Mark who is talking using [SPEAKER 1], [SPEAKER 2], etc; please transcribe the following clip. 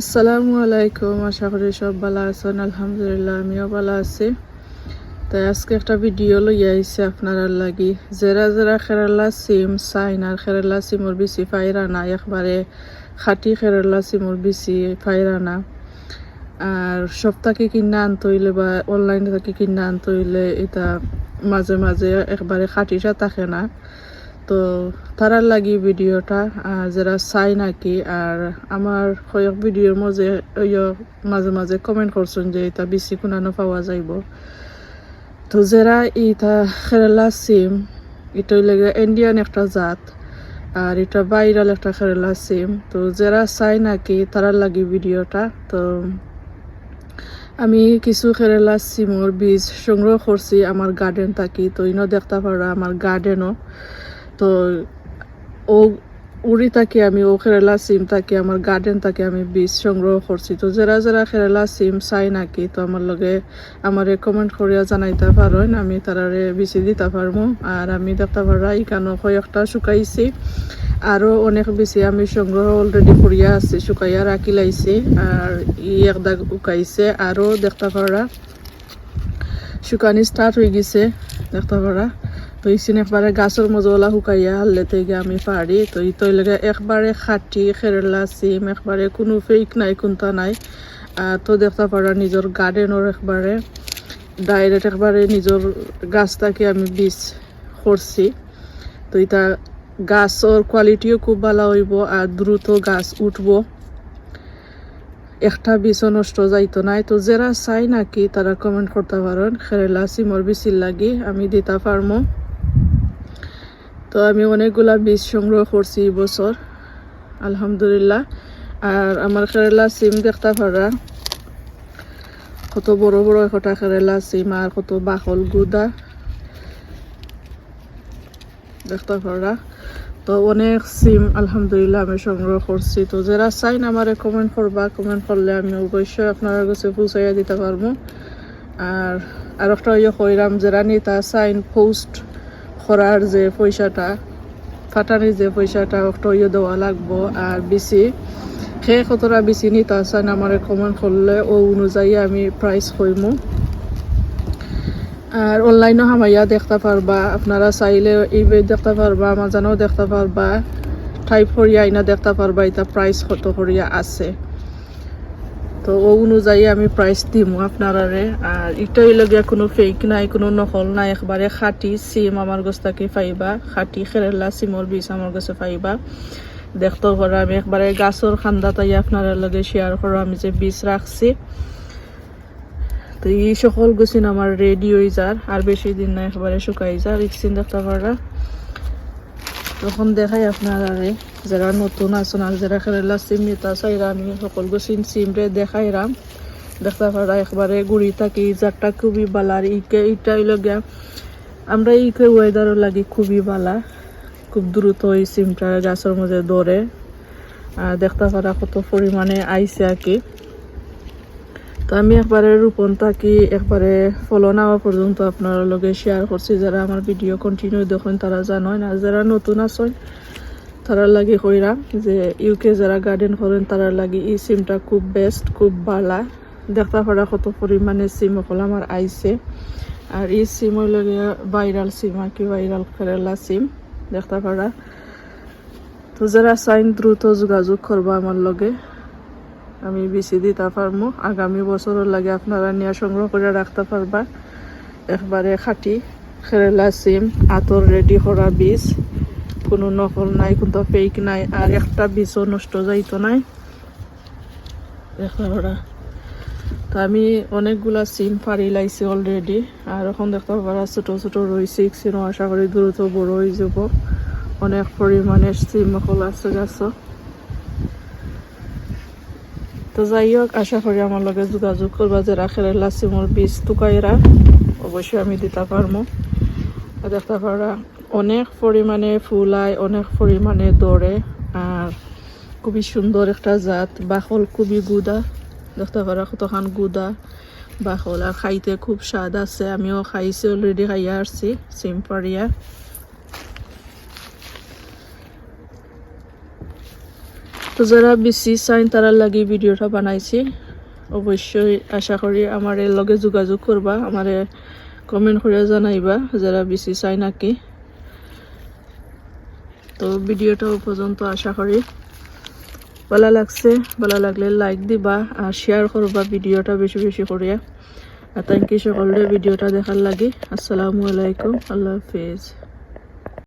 [SPEAKER 1] আসসালামু আলাইকুম, আশা করি সব ভালো আছেন, আলহামদুলিল্লাহ আমিও ভালো আছি। তাই আজকে একটা ভিডিও লই আইছে আপনারা লাগি। জেরা জেরা খেরালা সিম চাইন আর খেরালা সিমর বেশি ফাইরা না একবারে খাটি খেরালা সিমর বেশি ফাইরা না আর সপ্তাহে কিনা আনতে হইলে বা অনলাইন থেকে কিনা আনতে হইলে এটা মাঝে মাঝে একবারে খাটিটা থাকে না। তো তারার লাগি ভিডিওটা যারা চাই নাকি, আর আমার কয়েক ভিডিওর মাঝে ইয়ো মাঝে মাঝে কমেন্ট করছেন যে এটা বেশি কোনানো পাওয়া যাইব। তো যারা এটা খেরেলা সিম এটা লেগে ইন্ডিয়ান একটা জাত, আর এটা ভাইরাল একটা খেরেলা সিম তো যারা চাই নাকি তারার লাগি ভিডিওটা, তো আমি কিছু খেরেলা সিমর বীজ সংগ্রহ করছি, আমার গার্ডেন থাকি, তো ইনো দেখতে পারা, আমার গার্ডেনও তো ও উড়ি থাকি আমি, ও খেরেলা সিম থাকি আমার গার্ডেন থাকি আমি বীজ সংগ্রহ করছি। তো যারা যারা খেরেলা সিম চাই নাকি, তো আমার লগে আমারে কমেন্ট করিয়া জানাইতে পারেন, আমি তারারে বেশি দিতে পারব আর আমি দেখতে পারা ইকানো কয়েকটা শুকাইছি। আরও অনেক বেশি আমি সংগ্রহ অলরেডি করিয়া আছি, শুকাইয়া রাখি লাইছি, আর ই একদা উকাইছে। আরও দেখতে পারা শুকানি স্টার্ট হয়ে গেছে দেখতে পারা তো ইসিন একবারে গাছের মজলা শুকাইয়া হারলে থেকে আমি পারি তো ই তৈলগে একবারে খাটি খেরেলা সিম একবারে কোনো ফেক নাই, কোনটা নাই। তো দেখতে পারা নিজের গার্ডেনের একবারে ডাইরেক্ট একবারে নিজের গাছটাকে আমি বীজ করছি তো এটা গাছর কোয়ালিটিও খুব ভালো হইব আর দ্রুত গাছ উঠবো। একটা বীজও নষ্ট যাইতো নাই। তো যারা চাই নাকি তারা কমেন্ট করতে পারেন খেরেলা সিমর বিচির লাগি আমি দিতে পারমো তো আমি অনেকগুলা বীজ সংগ্রহ করছি বছর, আলহামদুলিল্লাহ। আর আমার খেরেলা সিম দেখতে পারা, কত বড় বড় একটা খেরেলা সিম আর কত বাকল গুদা দেখতে পারা। তো অনেক সিম আলহামদুলিল্লাহ আমি সংগ্রহ করছি। তো যারা চাইন আমারে কমেন্ট করবা কমেন্ট করলে আমি অবশ্যই আপনার কাছে পৌঁছাইয়া দিতে পারব। আর আর একটা ইয়ে কইরাম, যারা নিতা চাইন পোস্ট করার যে পয়সাটা, ফাটানির যে পয়সাটা ইয়ে দেওয়া লাগবো আর বেশি সে কতটা বেশি নিতা চাইন আমার কমেন্ট করলে ও অনুযায়ী আমি প্রাইস কইমু। আর অনলাইনও হামাইয়া দেখতে পারবা, আপনারা চাইলে ইবে দেখতে পারবা, আমাজানও দেখতে পারবা টাইপ করিয়া আইনা দেখতে পারবা, এটা প্রাইস কত করিয়া আছে। তো ও অনুযায়ী আমি প্রাইস দিমু আপনারারে। আর এটাই লগিয়া কোনো ফেক নাই, কোনো নকল নাই। একবারে খাটি সিম আমার গোস্তাকে পাইবা। খাটি খেরেলা সিমর বীজ আমার কাছে পাইবা। দেখতে পারা আমি একবারে গাছর খান্দা তাই আপনারা লগে শেয়ার করো আমি যে বীজ রাখছি তো এই সকল গুছিন আমার রেডি হয়ে যার আর বেশি দিন না একবারে শুকাই যা রিক্সিন দেখতে পারা তখন দেখাই আপনারা যারা নতুন আছেন আর যারা খেলা সিম নিতা চাইরা আমি সকল গুছিন সিম রে দেখাইরাম। দেখতে পারা একবারে গুড়ি থাকি যারটা খুবই বালা আর ইকে ইটাই লগে আমরা ইকে ওয়েদারও লাগি খুবই বালা। খুব দ্রুত এই সিমটা গাছের মধ্যে দৌড়ে দেখতে পারা কত পরিমাণে আইসে আর কি। তো আমি একবারে রূপন থাকি, একবারে ফলো নেওয়া পর্যন্ত আপনার লগে শেয়ার করছি। যারা আমার ভিডিও কন্টিনিউ দেখেন, তারা জানেন। আর যারা নতুন আছেন, তারা লাগে কইরা যে ইউকে যারা গার্ডেন করেন, তারা লাগে এই সিমটা খুব বেস্ট খুব ভালা দেখতে পারা কত পরিমাণে সিম অকল আমার আইছে। আর এই সিম ওই লগে ভাইরাল সিম আর কি ভাইরাল কেরালা সিম দেখতে পারা। তো যারা চাইন দ্রুত যোগাযোগ করব আমার লগে আমি বেশি দিতে পারব আগামী বছরের লাগে আপনারা নিয়ে সংগ্রহ করে রাখতে পারবা। একবারে খাটি খেরেলা সিম আতর রেডি করা বীজ। কোনো নকল নাই, কোনো পেক নাই, আর একটা বীজও নষ্ট যাইতো নাই। পারা তো আমি অনেকগুলা সিম পারি লাইছি অলরেডি আর এখন দেখতে পারা ছোটো ছোটো রয়েছে সিনও আশা করি দ্রুত বড় হয়ে যাব। অনেক পরিমাণে সিম সকল আছে গাছ তো যাই হোক, আশা করি আমার লগে যোগাযোগ করবা যে রাখের লাসিমর বীজ টুকাইরা অবশ্যই আমি দিতে পারব দেখতে পারা, অনেক পরিমাণে ফুল আয় অনেক পরিমাণে দৌড়ে। আর খুবই সুন্দর একটা জাত। বাকল খুবই গুদা। দেখতে পারা, কতখান গুদা বাকল আর খাইতে খুব স্বাদ আছে। আমিও খাইছি অলরেডি খাইয়া আসছি সিম্পারিয়া তো যারা বেশি চাইন তারার লাগি ভিডিওটা বানাইছি, অবশ্যই আশা করি আমার লগে যোগাযোগ করবা, আমারে কমেন্ট করে জানাইবা যারা বেশি চাই নাকি তো ভিডিওটা পর্যন্ত আশা করি ভালো লাগছে, ভালো লাগলে লাইক দিবা আর শেয়ার করবা ভিডিওটা বেশি বেশি করিয়া। আর থ্যাংক ইউ সকলে ভিডিওটা দেখার লাগে, আসসালামু আলাইকুম, আল্লাহ হাফিজ।